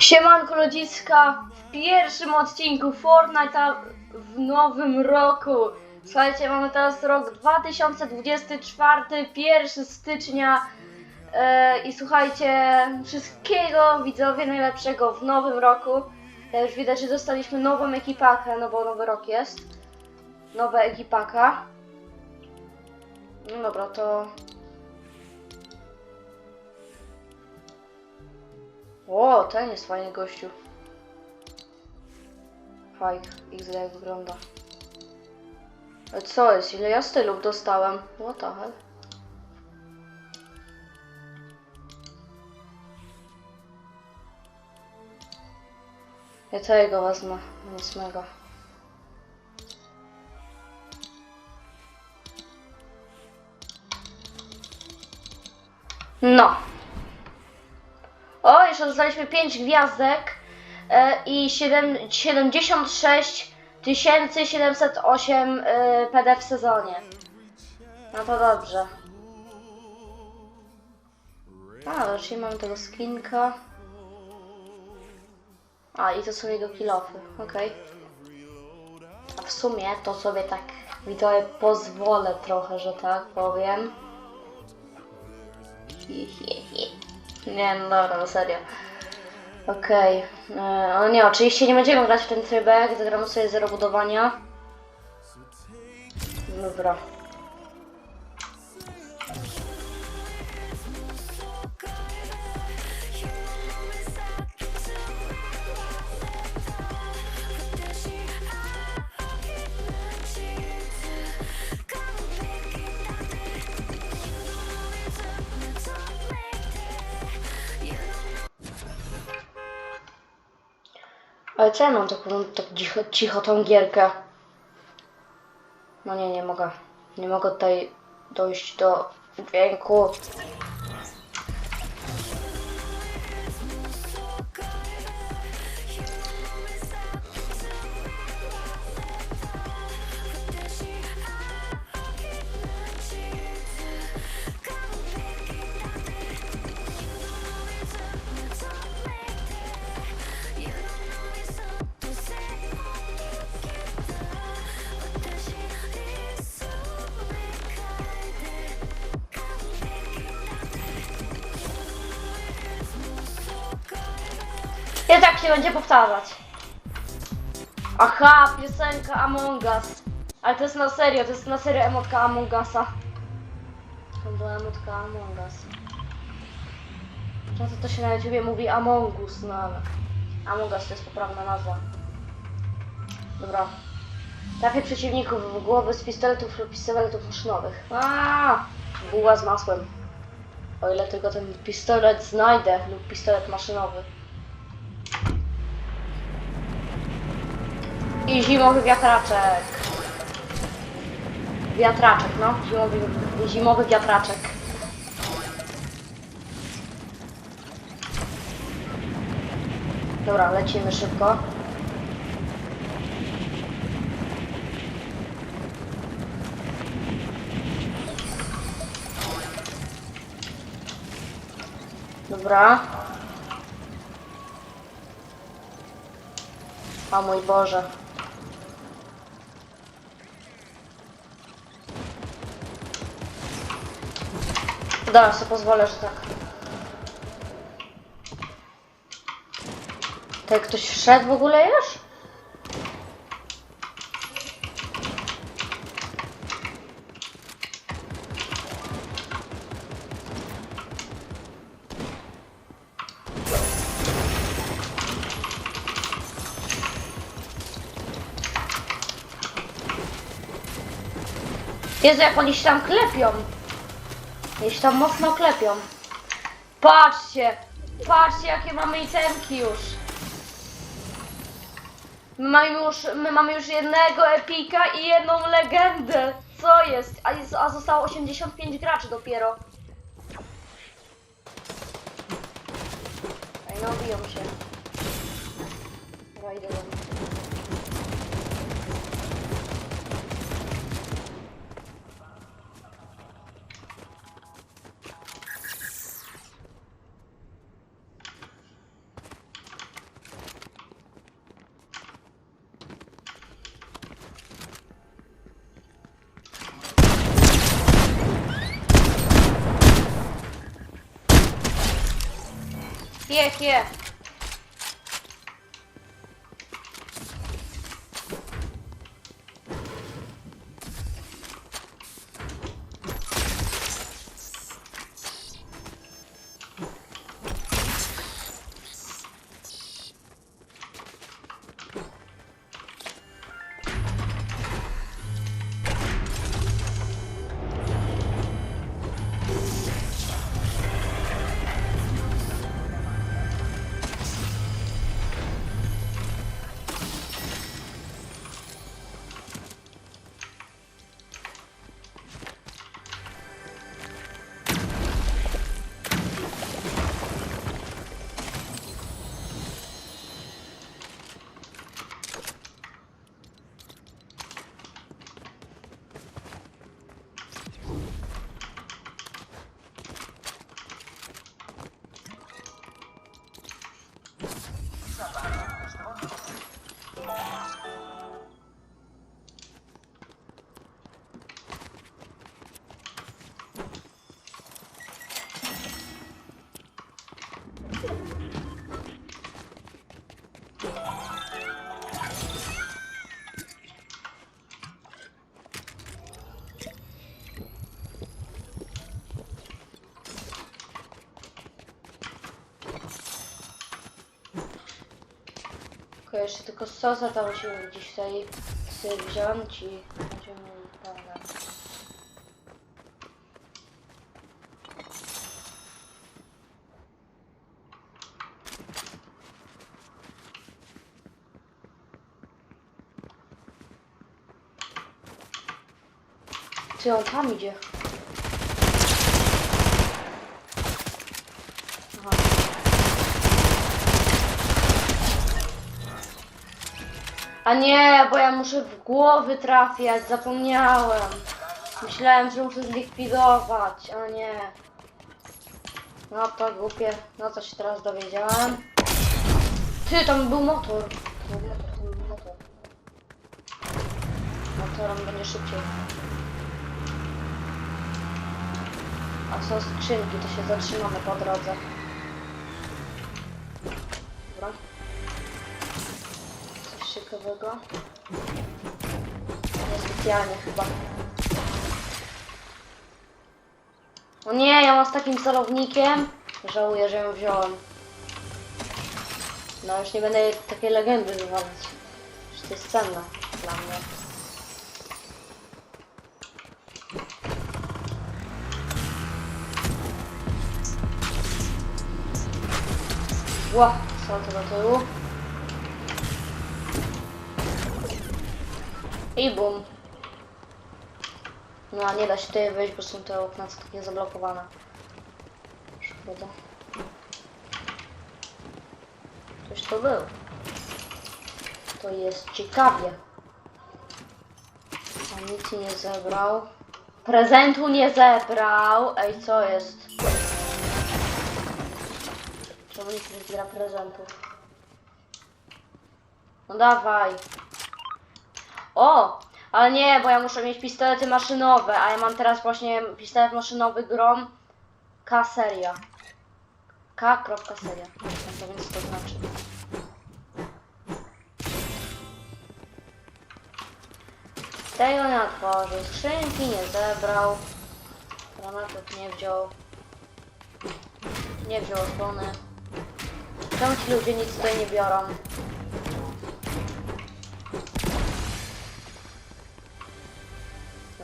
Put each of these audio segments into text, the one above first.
Siemanko ludziska, w pierwszym odcinku Fortnite w nowym roku. Słuchajcie, mamy teraz rok 2024, 1 stycznia e, i słuchajcie, wszystkiego widzowie najlepszego w nowym roku. Ja już widać, że dostaliśmy nową ekipakę, no bo nowy rok jest. Nowa ekipaka. No dobra, to O, ten jest fajny gościu. Fajk, XD jak wygląda. Ale co jest? Ile ja stylów dostałem? What the hell? Ja tego wezmę, jest mega. No. O, jeszcze dostaliśmy 5 gwiazdek e, i 7, 76 708 e, PD w sezonie. No to dobrze. A, wreszcie mamy tego skinka. A, i to są jego kilofy, okej. A w sumie to sobie tak widzowie pozwolę trochę, że tak powiem. Hi, hi, hi. Nie, no dobra, no serio. Okej. E, No nie, oczywiście nie będziemy grać w ten trybek, zagramy sobie zero budowania. Dobra. Ale ja mam taką, tak cicho, cicho tą gierkę? No nie, nie mogę. Nie mogę tutaj dojść do dźwięku. Się będzie powtarzać. Aha, piosenka Among Us. Ale to jest na serio, to jest na serio emotka Among Usa. To była emotka Among Us. Często to się na YouTubie mówi Among Us, no ale Among Us to jest poprawna nazwa. Dobra. Trafię przeciwników w głowę z pistoletów lub pistoletów maszynowych. Aaa! Buła z masłem. O ile tylko ten pistolet znajdę lub pistolet maszynowy. I zimowy wiatraczek. Wiatraczek, no. Zimowy, zimowy wiatraczek. Dobra, lecimy szybko. Dobra. O mój Boże. Dobra, sobie pozwolę, że tak. Tutaj ktoś wszedł w ogóle już? Jezu, jak oni się tam klepią. Jeśli tam mocno klepią. Patrzcie! Patrzcie, jakie mamy itemki już. My mamy już, my mamy już jednego epika i jedną legendę. Co jest? A, jest, a zostało 85 graczy dopiero. Yeah. Jeszcze tylko sosa tam musimy gdzieś tutaj sobie wziąć i będziemy pełne. Ty on tam idzie. A nie, bo ja muszę w głowy trafiać, zapomniałem. Myślałem, że muszę zlikwidować, a nie. No to głupie, no to się teraz dowiedziałem. Ty, tam był motor. To był motor, to był motor. Motorem będzie szybciej. A są skrzynki, to się zatrzymamy po drodze. Dobra. Ciekawego. Niespecjalnie chyba. O nie, ja mam z takim celownikiem. Żałuję, że ją wziąłem. No już nie będę takiej legendy wywalić. Już to jest cenna dla mnie. Ła, salto do tyłu. I bum. No, a nie da się tutaj wejść, bo są te okna takie zablokowane. Szkoda. Ktoś to był. To jest ciekawie. A nic nie zebrał. Prezentu nie zebrał. Ej, co jest? Czemu nie zbiera prezentów? No dawaj. O! Ale nie, bo ja muszę mieć pistolety maszynowe, a ja mam teraz właśnie pistolet maszynowy Grom K seria. K. kropka seria. Nie pewien co to znaczy. Tego nie otworzył, skrzynki nie zebrał, granatów nie wziął, nie wziął osłony. Czemu ci ludzie nic tutaj nie biorą?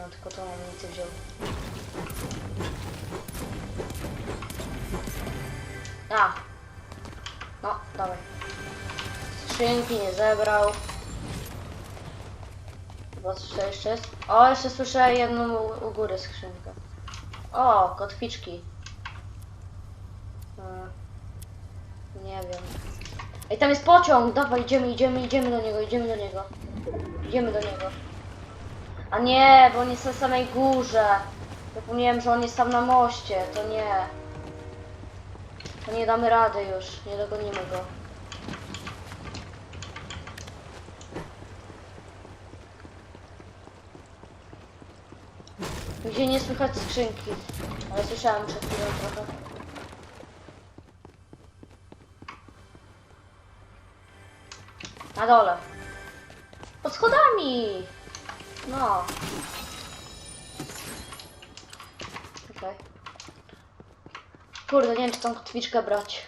No tylko to amunicję wziął. A! No, dawaj. Skrzynki nie zebrał. Chyba co jeszcze jest? O, jeszcze słyszę jedną u, u góry skrzynkę. O, kotwiczki. E, Nie wiem. Ej, tam jest pociąg! Dawaj, idziemy, idziemy, idziemy do niego, idziemy do niego. Idziemy do niego. A nie, bo on jest na samej górze. Zapomniałem, że on jest tam na moście. To nie. To nie damy rady już. Nie dogonimy go. Gdzie nie słychać skrzynki. Ale słyszałem przed chwilą trochę. Na dole. Pod schodami! No. Okej. Kurde, nie wiem czy tą kotwiczkę brać.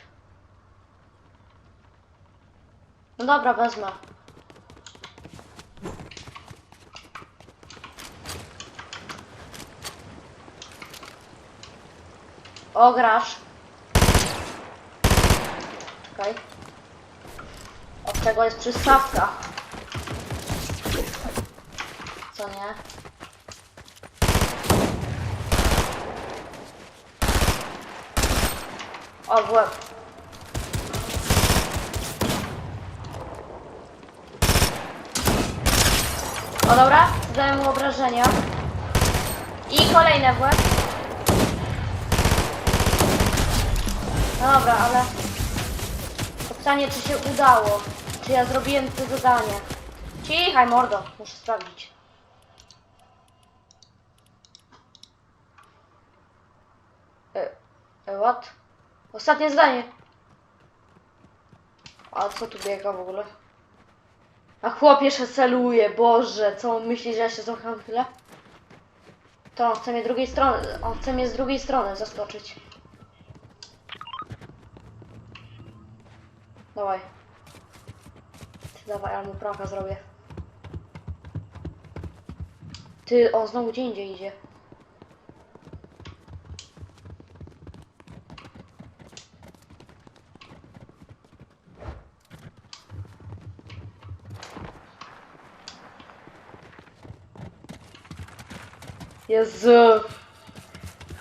No dobra, wezmę. O, grasz. Czekaj. Od tego jest przystawka. Co nie? O, w łeb. O dobra, zadaję mu obrażenia. I kolejne w łeb. No dobra, ale pytanie, czy się udało. Czy ja zrobiłem to zadanie. Cichaj, mordo. Muszę sprawdzić. E, e, what? Ostatnie zdanie. A co tu biega w ogóle? A chłop jeszcze celuje, Boże, co on myśli, że ja się zamknę chwilę? To on chce mnie drugiej strony, on chce mnie z drugiej strony zaskoczyć. Dawaj. Ty dawaj, ja mu prawa zrobię. Ty, on znowu gdzie indziej idzie. Jezu.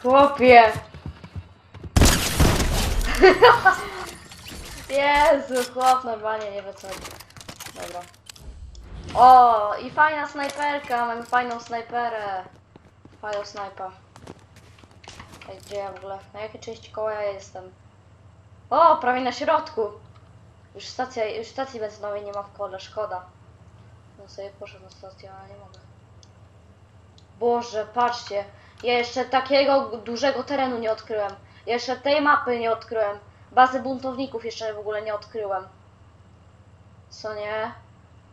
Chłopie. Jezu, chłop normalnie nie robi. Dobra. O, i fajna snajperka, mamy fajną snajperę. Fajną snajpa. Ej, gdzie ja w ogóle? Na jakiej części koła ja jestem? O, prawie na środku. Już stacja, już stacji benzynowej nie ma w kole, szkoda. No sobie poszedł na stację, ale nie mogę. Boże, patrzcie. Ja jeszcze takiego dużego terenu nie odkryłem. Jeszcze tej mapy nie odkryłem. Bazy buntowników jeszcze w ogóle nie odkryłem. Co nie?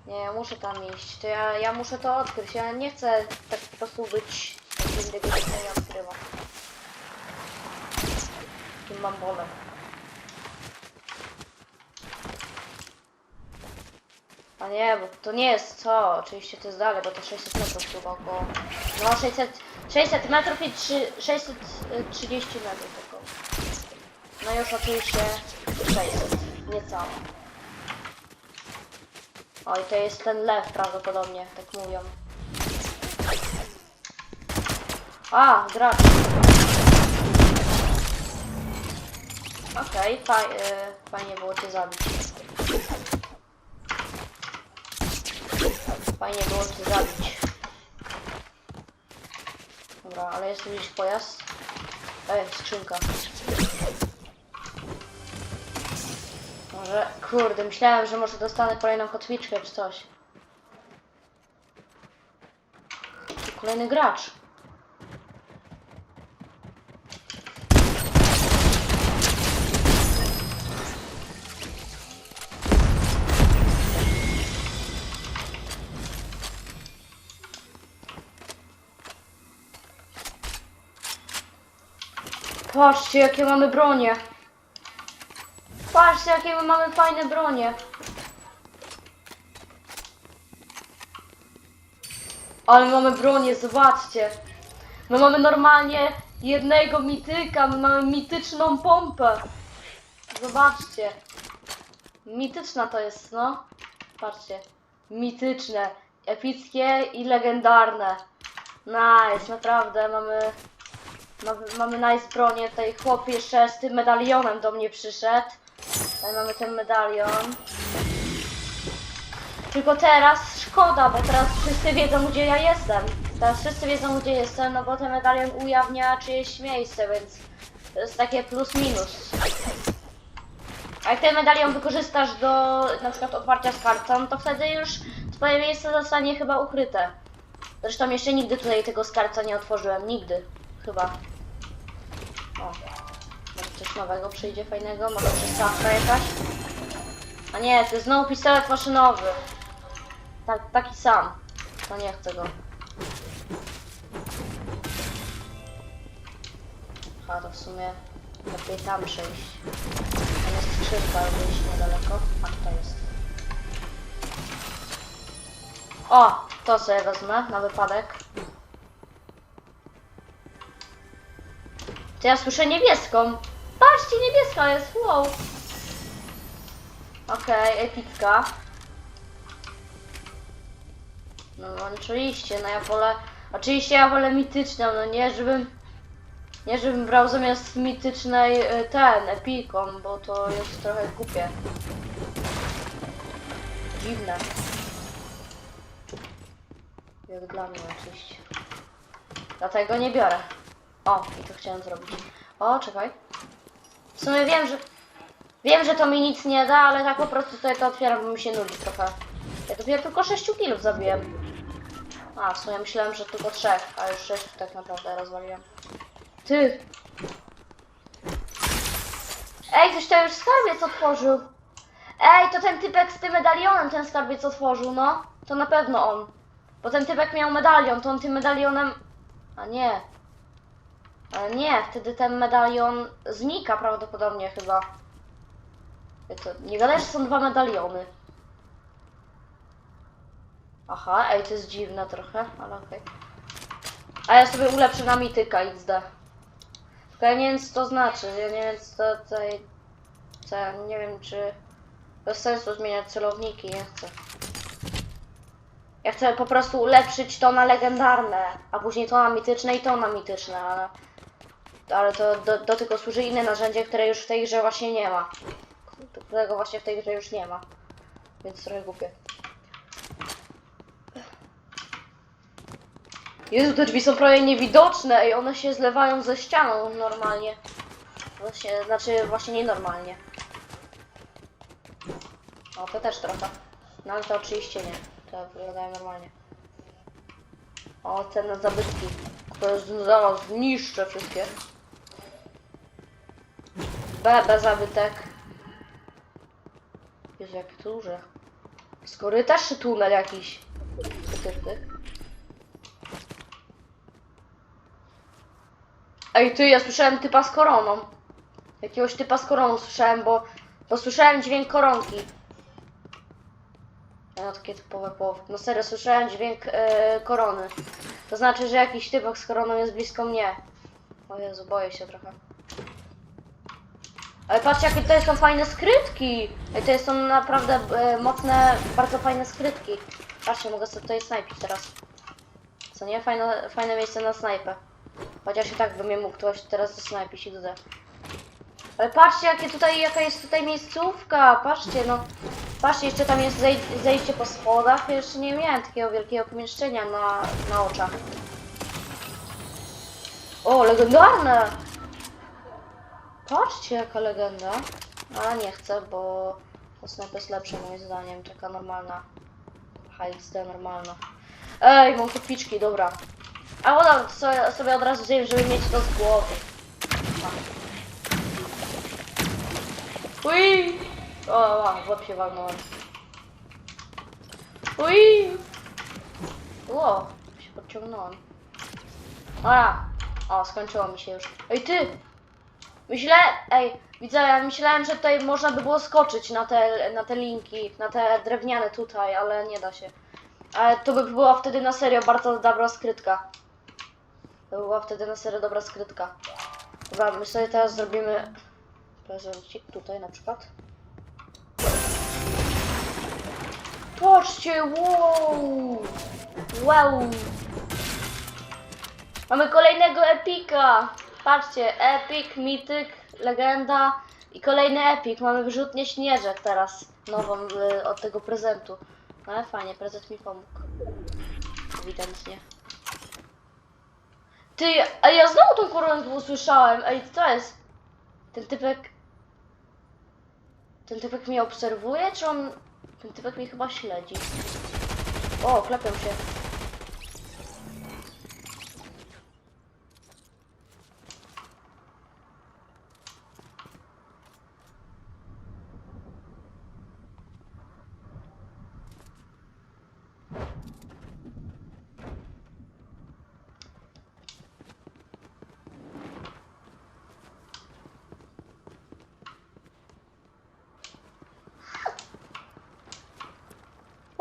Nie, ja muszę tam iść. To ja, ja muszę to odkryć. Ja nie chcę tak po prostu być takim że nie odkrywam. Tym mam bolę. A nie, bo to nie jest co. Oczywiście to jest dalej, bo to 600 metrów chyba około. No 600, 600 metrów i 3, 630 metrów około. No już oczywiście 600, niecałe. O i to jest ten lew prawdopodobnie, tak mówią. A, gracz. Okej, faj, y, fajnie było cię zabić. Fajnie było cię zabić. Dobra, ale jest tu gdzieś pojazd. Ej, skrzynka. Może, kurde, myślałem, że może dostanę kolejną kotwiczkę czy coś. Kolejny gracz. Patrzcie, jakie mamy bronie. Patrzcie, jakie my mamy fajne bronie. Ale mamy bronię, zobaczcie. My mamy normalnie jednego mityka, my mamy mityczną pompę. Zobaczcie. Mityczna to jest, no. Patrzcie. Mityczne, epickie i legendarne. Nice, naprawdę mamy Mamy, nice bronię, tutaj chłop jeszcze z tym medalionem do mnie przyszedł. Tutaj mamy ten medalion. Tylko teraz szkoda, bo teraz wszyscy wiedzą gdzie ja jestem. Teraz wszyscy wiedzą gdzie jestem, no bo ten medalion ujawnia czyjeś miejsce, więc to jest takie plus minus. A jak ten medalion wykorzystasz do na przykład otwarcia skarbca, no to wtedy już twoje miejsce zostanie chyba ukryte. Zresztą jeszcze nigdy tutaj tego skarbca nie otworzyłem, nigdy. Chyba. O, może coś nowego przyjdzie fajnego, może przystawka jakaś. A nie, to jest znowu pistolet maszynowy. Tak, taki sam. To nie chcę go. A to w sumie lepiej tam przejść. Tam jest skrzynka gdzieś niedaleko. A to jest. O! To sobie wezmę na wypadek. To ja słyszę niebieską. Patrzcie, niebieska jest, wow. Okej, epicka. No oczywiście, no ja wolę... Oczywiście ja wolę mityczną, no nie żebym... Nie żebym brał zamiast mitycznej y, ten, epiką, bo to jest trochę głupie. Dziwne. Jak dla mnie oczywiście. Dlatego nie biorę. O, i to chciałem zrobić. O, czekaj. W sumie wiem, że... Wiem, że to mi nic nie da, ale tak po prostu sobie to otwieram, bo mi się nudzi trochę. Ja dopiero tylko 6 kilów zabiłem. A, w sumie myślałem, że tylko 3, a już 6 tak naprawdę rozwaliłem. Ty! Ej, ktoś to już skarbiec otworzył. Ej, to ten typek z tym medalionem ten skarbiec otworzył, no. To na pewno on. Bo ten typek miał medalion, to on tym medalionem... A nie. Ale nie, wtedy ten medalion znika prawdopodobnie chyba. To nie gadaj, że są dwa medaliony. Aha, ej, to jest dziwne trochę, ale okej. A ja sobie ulepszę na mityka XD. Tylko ja nie wiem co to znaczy, ja nie wiem co to tutaj... Co, nie wiem czy... Bez sensu zmieniać celowniki, nie chcę. Ja chcę po prostu ulepszyć to na legendarne, a później to na mityczne i to na mityczne, ale... Ale to do, do tego służy inne narzędzie, które już w tej grze właśnie nie ma. Którego właśnie w tej grze już nie ma. Więc trochę głupie. Jezu, te drzwi są prawie niewidoczne i one się zlewają ze ścianą normalnie. Właśnie, znaczy właśnie nienormalnie. O, to też trochę. No ale to oczywiście nie. To wyglądają normalnie. O, cenne zabytki. Które z- zaraz zniszczę wszystkie. B, B zabytek. Jezu, jakie to duże. Z korytarz czy tunel jakiś? Ej, ty, ja słyszałem typa z koroną. Jakiegoś typa z koroną słyszałem, bo, bo słyszałem dźwięk koronki. No, takie typowe połowy. No serio, słyszałem dźwięk e, korony. To znaczy, że jakiś typek z koroną jest blisko mnie. O Jezu, boję się trochę. Ale patrzcie, jakie to są fajne skrytki! To są naprawdę e, mocne, bardzo fajne skrytki. Patrzcie, mogę sobie tutaj snajpić teraz. Co nie? Fajne, fajne miejsce na snajpę. Chociaż i tak by mnie mógł ktoś teraz zasnajpić i tutaj. Ale patrzcie, jakie tutaj, jaka jest tutaj miejscówka. Patrzcie, no. Patrzcie, jeszcze tam jest zej zejście po schodach. Jeszcze nie miałem takiego wielkiego pomieszczenia na, na oczach. O, legendarne! Patrzcie, jaka legenda. Ale nie chcę, bo to snajpa jest lepsza moim zdaniem. Taka normalna. HXD normalna. Ej, mam kopiczki, dobra. A woda sobie, sobie od razu zjem, żeby mieć to z głowy. Ui! O, o, w łeb się walnąłem. Ui! Ło, się podciągnąłem. Dobra. O, skończyło mi się już. Ej, ty! Myślę, ej, widzę, ja myślałem, że tutaj można by było skoczyć na te, na te linki, na te drewniane tutaj, ale nie da się. Ale to by była wtedy na serio bardzo dobra skrytka. To była wtedy na serio dobra skrytka. Dobra, my sobie teraz zrobimy tutaj na przykład. Patrzcie, wow! Wow! Mamy kolejnego epika! Patrzcie, epik, mityk, legenda i kolejny epik. Mamy wyrzutnię śnieżek teraz, nową y, od tego prezentu. No ale fajnie, prezent mi pomógł. Ewidentnie. Ty, a ja znowu tą koronkę usłyszałem. Ej, co jest? Ten typek... Ten typek mnie obserwuje, czy on... Ten typek mnie chyba śledzi. O, klepią się.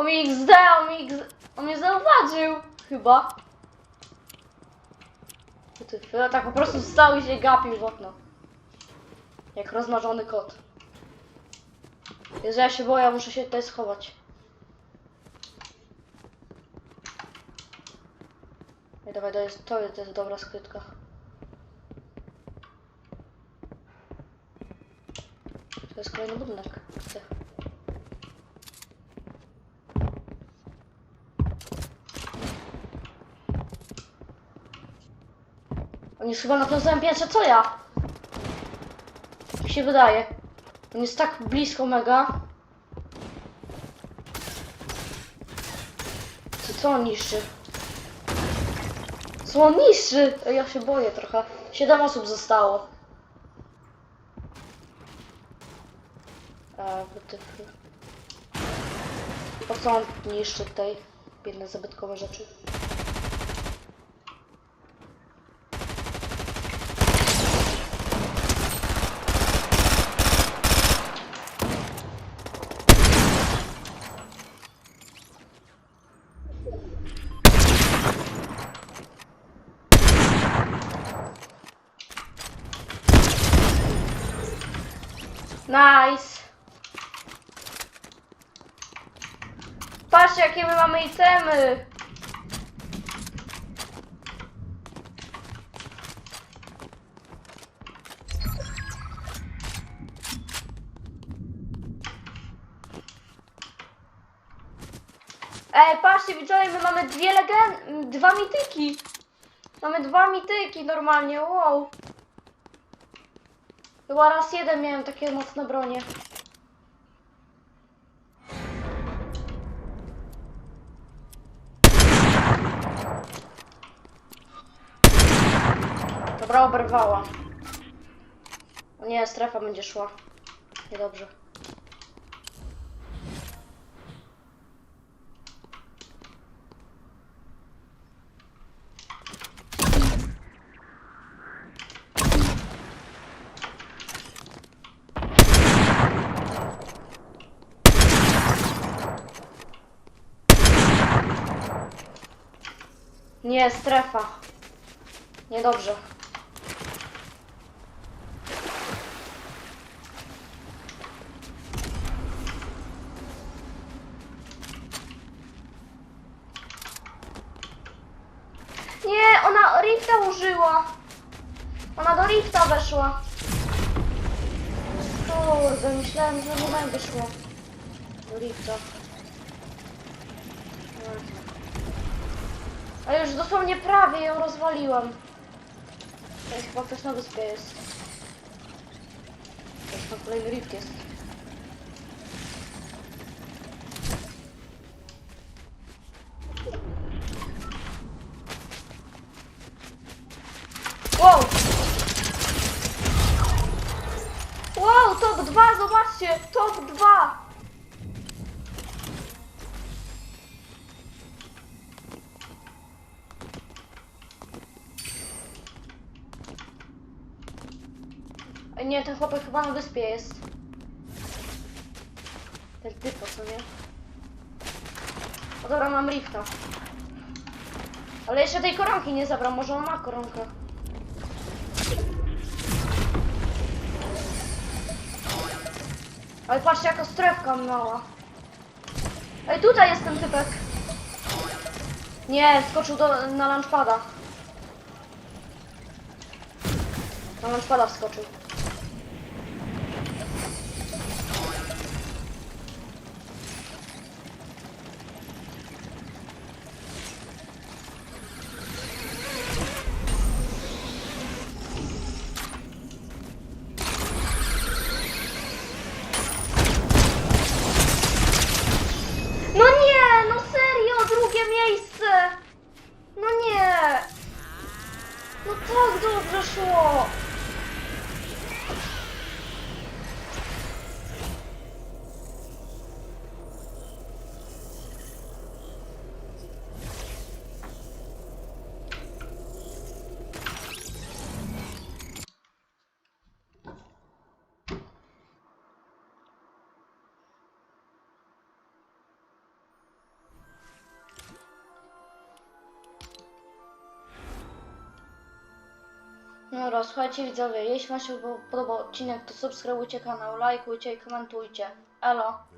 On mi XD, on mi XD, on mnie zauważył, chyba. Ty, ja tak po prostu stał i się gapił w okno. Jak rozmarzony kot. Jezu, ja się boję, muszę się tutaj schować. Ej, dawaj, to jest, to jest, dobra skrytka. To jest kolejny budynek. Chcę. On jest chyba na tym samym piętrze co ja. Mi się wydaje. On jest tak blisko mega. Co, co on niszczy? Co on niszczy? Ja się boję trochę. Siedem osób zostało. Wytyfy. Po co on niszczy tutaj biedne zabytkowe rzeczy? Nice! Patrzcie, jakie my mamy itemy! Ej, patrzcie, widzowie, my mamy dwie legend... dwa mityki! Mamy dwa mityki normalnie, wow! Chyba raz jeden miałem takie mocne bronie. Dobra, oberwała. Nie, strefa będzie szła. Niedobrze. Nie, strefa. Niedobrze. Nie, ona rifta użyła. Ona do rifta weszła. Kurde, myślałem, że nie będzie szło. Do rifta. A już dosłownie prawie ją rozwaliłam. To jest chyba ktoś na wyspie jest. To już tam kolejny rift jest. Wow! Wow, top 2, zobaczcie! Top 2! Nie, ten chłopak chyba na wyspie jest. Ten typo, co nie? O dobra, mam rifta. Ale jeszcze tej koronki nie zabrał, może on ma koronkę. Ale patrzcie, jaka strefka mała. Ej, tutaj jest ten typek. Nie, skoczył do, na launchpada. Na launchpada wskoczył. No słuchajcie widzowie, jeśli wam się podobał odcinek, to subskrybujcie kanał, lajkujcie i komentujcie. Elo.